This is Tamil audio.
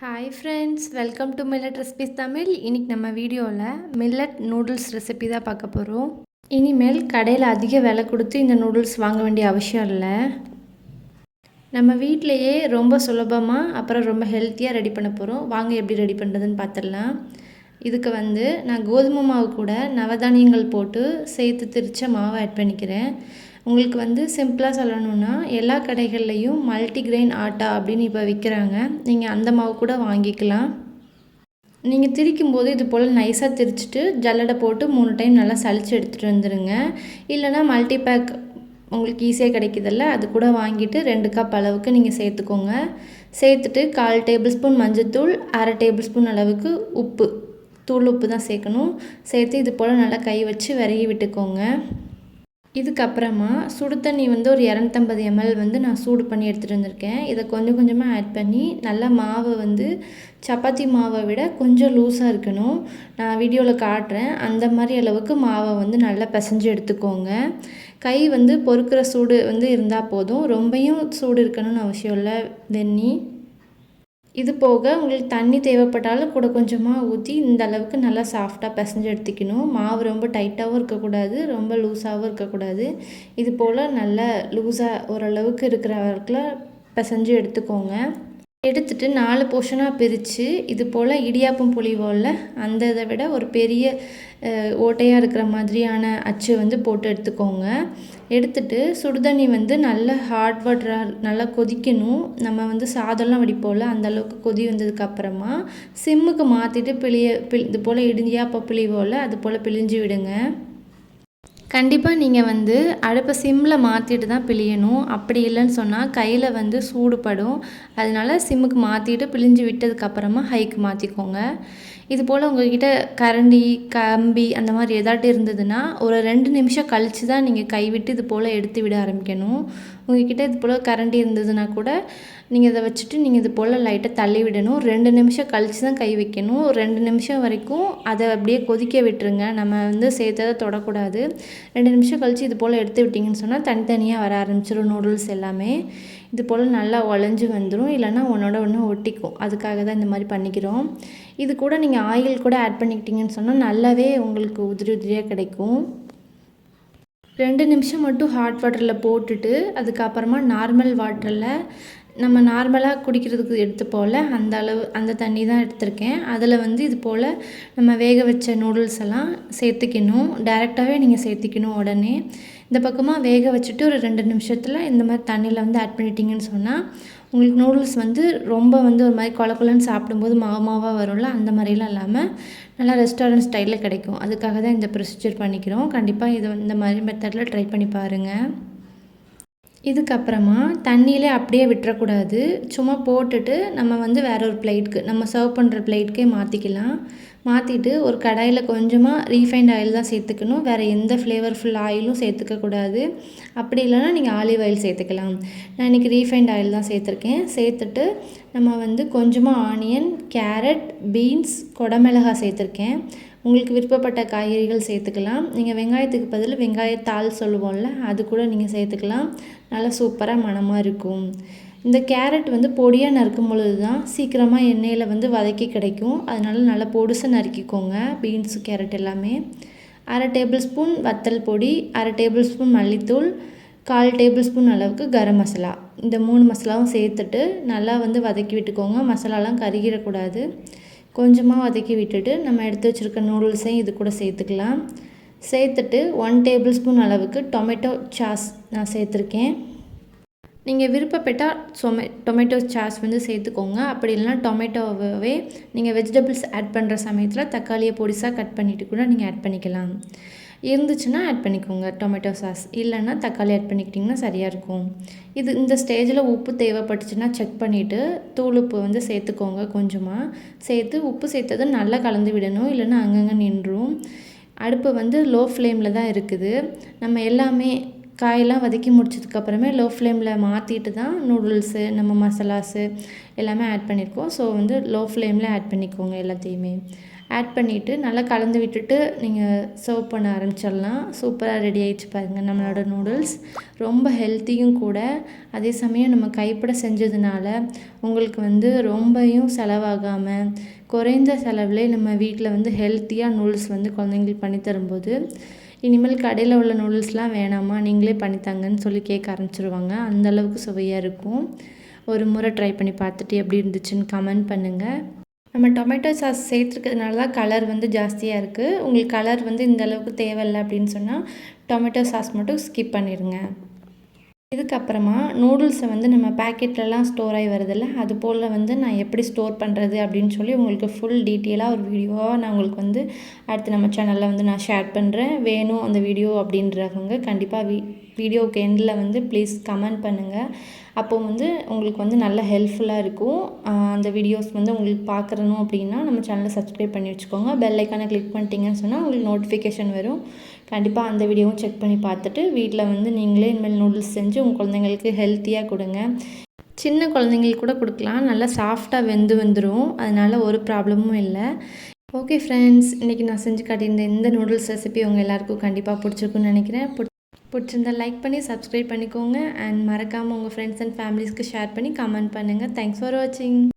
Hi friends welcome to millet recipes Tamil இன்றைக்கி நம்ம வீடியோவில் மில்லட் நூடுல்ஸ் ரெசிபி தான் பார்க்க போகிறோம் இனிமேல் கடையில் அதிக விலை கொடுத்து இந்த நூடுல்ஸ் வாங்க வேண்டிய அவசியம் இல்லை. நம்ம வீட்டிலையே ரொம்ப சுலபமாக அப்புறம் ரொம்ப ஹெல்த்தியாக ரெடி பண்ண போகிறோம் வாங்க எப்படி ரெடி பண்ணுறதுன்னு பார்த்துடலாம் இதுக்கு வந்து நான் கோதுமை மாவு கூட நவதானியங்கள் போட்டு சேர்த்து திரிச்ச மாவை ஆட் பண்ணிக்கிறேன். உங்களுக்கு வந்து சிம்பிளாக சொல்லணுன்னா எல்லா கடைகள்லையும் மல்டிக்ரெயின் ஆட்டா அப்படின்னு இப்போ விற்கிறாங்க நீங்கள் அந்த மாவு கூட வாங்கிக்கலாம். நீங்கள் திரிக்கும் போது இது போல் நைஸாக திரிச்சிட்டு ஜல்லடை போட்டு மூணு டைம் நல்லா சளிச்சு எடுத்துகிட்டு வந்துடுங்க இல்லைனா மல்டி பேக் உங்களுக்கு ஈஸியாக கிடைக்கிதில்ல அது கூட வாங்கிட்டு ரெண்டு கப் அளவுக்கு நீங்கள் சேர்த்துக்கோங்க. சேர்த்துட்டு கால் டேபிள் ஸ்பூன் மஞ்சத்தூள் அரை டேபிள் ஸ்பூன் அளவுக்கு உப்பு. தூள் உப்பு தான் சேர்க்கணும். சேர்த்து இது போல் நல்லா கை வச்சு விரகி விட்டுக்கோங்க. இதுக்கப்புறமா சுடு தண்ணி வந்து ஒரு இரநூத்தம்பது எம்எல் வந்து நான் சூடு பண்ணி எடுத்துகிட்டு வந்திருக்கேன். இதை கொஞ்சம் கொஞ்சமாக ஆட் பண்ணி நல்லா மாவை வந்து சப்பாத்தி மாவை விட கொஞ்சம் லூஸாக இருக்கணும். நான் வீடியோவில் காட்டுறேன். அந்த மாதிரி அளவுக்கு மாவை வந்து நல்லா பிசைஞ்சு எடுத்துக்கோங்க. கை வந்து பொறுக்கிற சூடு வந்து இருந்தால் போதும். ரொம்பையும் சூடு இருக்கணும்னு அவசியம் இல்லை வெந்நி இது போக உங்களுக்கு தண்ணி தேவைப்பட்டாலும் கூட கொஞ்சமாக ஊற்றி இந்த அளவுக்கு நல்லா சாஃப்டாக பிசைஞ்சு எடுத்துக்கணும். மாவு ரொம்ப டைட்டாகவும் இருக்கக்கூடாது ரொம்ப லூஸாகவும் இருக்கக்கூடாது. இது போல் நல்லா லூஸாக ஓரளவுக்கு இருக்கிற வரைக்கும் பிசைஞ்சு எடுத்துக்கோங்க. எடுத்துட்டு நாலு போர்ஷனாக பிரித்து இது போல் இடியாப்பம் புளிவோல்ல அந்த இதை விட ஒரு பெரிய ஓட்டையாக இருக்கிற மாதிரியான அச்சு வந்து போட்டு எடுத்துக்கோங்க. எடுத்துட்டு சுடுதண்ணி வந்து நல்ல ஹாட் வாட்டராக நல்லா கொதிக்கணும். நம்ம வந்து சாதம்லாம் வடிப்போம்ல அந்தளவுக்கு கொதி வந்ததுக்கப்புறமா சிம்முக்கு மாற்றிட்டு பிழிய பிழி இது போல் இடியாப்பம் புளிவோல அது போல் பிழிஞ்சு விடுங்க. கண்டிப்பாக நீங்கள் வந்து அடுப்பை சிம்மில் மாற்றிட்டு தான் பிழியணும். அப்படி இல்லைன்னு சொன்னால் கையில் வந்து சூடுபடும். அதனால சிம்முக்கு மாற்றிட்டு பிழிஞ்சு விட்டதுக்கப்புறமா ஹைக்கு மாற்றிக்கோங்க இது போல் உங்கள்கிட்ட கரண்டி கம்பி அந்த மாதிரி ஏதாட்டும் இருந்ததுன்னா ஒரு ரெண்டு நிமிஷம் கழித்து தான் நீங்கள் கைவிட்டு இது போல் எடுத்து விட ஆரம்பிக்கணும். உங்கள்கிட்ட இது போல் கரண்டி இருந்ததுன்னா கூட நீங்கள் இதை வச்சுட்டு நீங்கள் இது போல் லைட்டாக தள்ளி விடணும். ரெண்டு நிமிஷம் கழித்து தான் கை வைக்கணும். ரெண்டு நிமிஷம் வரைக்கும் அதை அப்படியே கொதிக்க விட்டுருங்க. நம்ம வந்து சேர்த்ததை தொடக்கூடாது. ரெண்டு நிமிஷம் கழித்து இது போல் எடுத்து விட்டிங்கன்னு சொன்னால் தனித்தனியாக வர ஆரம்பிச்சிடும் நூடுல்ஸ் எல்லாமே. இது போல் நல்லா உழஞ்சி வந்துடும் இல்லைன்னா ஒன்றோட ஒன்று ஒட்டிக்கும். அதுக்காக தான் இந்த மாதிரி பண்ணிக்கிறோம். இது கூட நீங்கள் ஆயில் கூட ஆட் பண்ணிக்கிட்டிங்கன்னு சொன்னால் நல்லாவே உங்களுக்கு உதிரி உதிரியாக கிடைக்கும். ரெண்டு நிமிஷம் மட்டும் ஹாட் வாட்டரில் போட்டுட்டு அதுக்கப்புறமா நார்மல் வாட்டரில் நம்ம நார்மலாக குடிக்கிறதுக்கு எடுத்துப்போல் அந்த அளவு அந்த தண்ணி தான் எடுத்திருக்கேன். அதில் வந்து இது போல் நம்ம வேக வச்ச நூடுல்ஸ் எல்லாம் சேர்த்துக்கணும். டேரெக்டாகவே நீங்கள் சேர்த்திக்கணும் உடனே. இந்த பக்கமாக வேக வச்சுட்டு ஒரு ரெண்டு நிமிஷத்தில் இந்த மாதிரி தண்ணியில் வந்து ஆட் பண்ணிட்டீங்கன்னு சொன்னால் உங்களுக்கு நூடுல்ஸ் வந்து ரொம்ப வந்து ஒரு மாதிரி கொல கொலன்னு சாப்பிடும்போது மாவு மாவாக வரும்ல அந்த மாதிரிலாம் இல்லாமல் நல்லா ரெஸ்டாரண்ட் ஸ்டைலில் கிடைக்கும். அதுக்காக தான் இந்த ப்ரொசீஜர் பண்ணிக்கிறோம். கண்டிப்பாக இதை இந்த மாதிரி மெத்தடில் ட்ரை பண்ணி பாருங்கள் இதுக்கப்புறமா தண்ணியிலே அப்படியே விட்டுறக்கூடாது. சும்மா போட்டுட்டு நம்ம வந்து வேற ஒரு பிளேட்க்கு நம்ம சர்வ் பண்ணுற பிளேட்க்கே மாற்றிக்கலாம் மாற்றிட்டு ஒரு கடாயில் கொஞ்சமாக ரீஃபைண்ட் ஆயில் தான் சேர்த்துக்கணும். வேறு எந்த ஃப்ளேவர்ஃபுல் ஆயிலும் சேர்த்துக்கக்கூடாது. அப்படி இல்லைனா நீங்கள் ஆலிவ் ஆயில் சேர்த்துக்கலாம். நான் இன்றைக்கி ரீஃபைண்ட் ஆயில் தான் சேர்த்துருக்கேன். சேர்த்துட்டு நம்ம வந்து கொஞ்சமாக ஆனியன் கேரட் பீன்ஸ் கொடமிளகா சேர்த்துருக்கேன். உங்களுக்கு விருப்பப்பட்ட காய்கறிகள் சேர்த்துக்கலாம். நீங்கள் வெங்காயத்துக்கு பதில் வெங்காயத்தாள் சொல்லுவோம்ல அது கூட நீங்கள் சேர்த்துக்கலாம். நல்லா சூப்பராக மணமாக இருக்கும். இந்த கேரட் வந்து பொடியாக நறுக்கும் பொழுது தான் சீக்கிரமாக எண்ணெயில் வந்து வதக்கி கிடைக்கும். அதனால நல்லா பொடுசை நறுக்கிக்கோங்க பீன்ஸு கேரட் எல்லாமே. அரை டேபிள் ஸ்பூன் வத்தல் பொடி அரை டேபிள் ஸ்பூன் மல்லித்தூள் கால் டேபிள் ஸ்பூன் அளவுக்கு கரம் மசாலா. இந்த மூணு மசாலாவும் சேர்த்துட்டு நல்லா வந்து வதக்கி விட்டுக்கோங்க. மசாலாலாம் கருகிடக்கூடாது. கொஞ்சமாக வதக்கி விட்டுட்டு நம்ம எடுத்து வச்சுருக்க நூடுல்ஸையும் இது கூட சேர்த்துக்கலாம். சேர்த்துட்டு ஒன் டேபிள் ஸ்பூன் அளவுக்கு டொமேட்டோ சாஸ் நான் சேர்த்துருக்கேன். நீங்கள் விருப்பப்பட்டால் சொமே டொமேட்டோ சாஸ் வந்து சேர்த்துக்கோங்க. அப்படி இல்லைனா டொமேட்டோவே நீங்கள் வெஜிடபிள்ஸ் ஆட் பண்ணுற சமயத்தில் தக்காளியை பொடிசாக கட் பண்ணிவிட்டு கூட நீங்கள் ஆட் பண்ணிக்கலாம். இருந்துச்சுன்னா ஆட் பண்ணிக்கோங்க. டொமேட்டோ சாஸ் இல்லைன்னா தக்காளி ஆட் பண்ணிக்கிட்டிங்கன்னா சரியாக இருக்கும் இது இந்த ஸ்டேஜில் உப்பு தேவைப்பட்டுச்சுன்னா செக் பண்ணிவிட்டு தூள் உப்பு வந்து சேர்த்துக்கோங்க கொஞ்சமாக சேர்த்து உப்பு சேர்த்தது நல்லா கலந்து விடணும். இல்லைன்னா அங்கங்கே நின்றும். அடுப்பு வந்து லோ ஃப்ளேமில் தான் இருக்குது. நம்ம எல்லாமே காயெல்லாம் வதக்கி முடிச்சதுக்கப்புறமே லோ ஃப்ளேமில் மாற்றிட்டு தான் நூடுல்ஸு நம்ம மசாலாஸு எல்லாமே ஆட் பண்ணியிருக்கோம். ஸோ வந்து லோ ஃப்ளேமில் ஆட் பண்ணிக்கோங்க எல்லாத்தையுமே. ஆட் பண்ணிவிட்டு நல்லா கலந்து விட்டுட்டு நீங்கள் சர்வ் பண்ண ஆரம்பிச்சிடலாம். சூப்பராக ரெடி ஆகிடுச்சு பாருங்கள் நம்மளோட நூடுல்ஸ் ரொம்ப ஹெல்த்தியும் கூட. அதே சமயம் நம்ம கைப்பட செஞ்சதுனால உங்களுக்கு வந்து ரொம்பவும் செலவாகாமல் குறைந்த செலவுலே நம்ம வீட்டில் வந்து ஹெல்த்தியாக நூடுல்ஸ் வந்து குழந்தைங்களுக்கு பண்ணி தரும்போது இனிமேல் கடையில் உள்ள நூடுல்ஸ்லாம் வேணாமா? நீங்களே பண்ணித்தாங்கன்னு சொல்லி கேட்க ஆரம்பிச்சிருவாங்க. அந்தளவுக்கு சுவையாக இருக்கும். ஒரு முறை ட்ரை பண்ணி பார்த்துட்டு எப்படி இருந்துச்சுன்னு கமெண்ட் பண்ணுங்கள் நம்ம டொமேட்டோ சாஸ் சேர்த்துருக்கிறதுனால தான் கலர் வந்து ஜாஸ்தியாக இருக்குது உங்களுக்கு கலர் வந்து இந்த அளவுக்கு தேவையில்லை அப்படின்னு சொன்னால் டொமேட்டோ சாஸ் மட்டும் ஸ்கிப் பண்ணிடுங்க இதுக்கப்புறமா நூடுல்ஸை வந்து நம்ம பேக்கெட்லலாம் ஸ்டோர் ஆகி வருதில்ல அது போல் வந்து நான் எப்படி ஸ்டோர் பண்ணுறது அப்படின்னு சொல்லி உங்களுக்கு ஃபுல் டீட்டெயிலாக ஒரு வீடியோவாக நான் உங்களுக்கு வந்து அடுத்து நம்ம சேனலில் வந்து நான் ஷேர் பண்ணுறேன் வேணும் அந்த வீடியோ அப்படின்றவங்க கண்டிப்பாக வீ வீடியோவுக்கு எண்டில் வந்து ப்ளீஸ் கமெண்ட் பண்ணுங்கள் அப்போது வந்து உங்களுக்கு வந்து நல்ல ஹெல்ப்ஃபுல்லாக இருக்கும். அந்த வீடியோஸ் வந்து உங்களுக்கு பார்க்குறணும் அப்படின்னா நம்ம சேனலை சப்ஸ்கிரைப் பண்ணி வச்சுக்கோங்க. பெல் ஐக்கானை கிளிக் பண்ணிட்டீங்கன்னு சொன்னால் உங்களுக்கு நோட்டிஃபிகேஷன் வரும். கண்டிப்பாக அந்த வீடியோவும் செக் பண்ணி பார்த்துட்டு வீட்டில் வந்து நீங்களே இனிமேல் நூடுல்ஸ் செஞ்சு உங்கள் குழந்தைங்களுக்கு ஹெல்த்தியாக கொடுங்க. சின்ன குழந்தைங்களுக்கு கூட கொடுக்கலாம். நல்லா சாஃப்டாக வெந்து வந்துடும் அதனால் ஒரு ப்ராப்ளமும் இல்லை. ஓகே ஃப்ரெண்ட்ஸ் இன்றைக்கி நான் செஞ்சு காட்டியிருந்த இந்த நூடுல்ஸ் ரெசிபி உங்கள் எல்லாருக்கும் கண்டிப்பாக பிடிச்சிருக்குன்னு நினைக்கிறேன். பிடிச்சிருந்தா லைக் பண்ணி சப்ஸ்கிரைப் பண்ணிக்கோங்க. அண்ட் மறக்காமல் உங்கள் ஃப்ரெண்ட்ஸ் அண்ட் ஃபேமிலிஸ்க்கு ஷேர் பண்ணி கமெண்ட் பண்ணுங்கள் தேங்க்ஸ் ஃபார் வாட்சிங்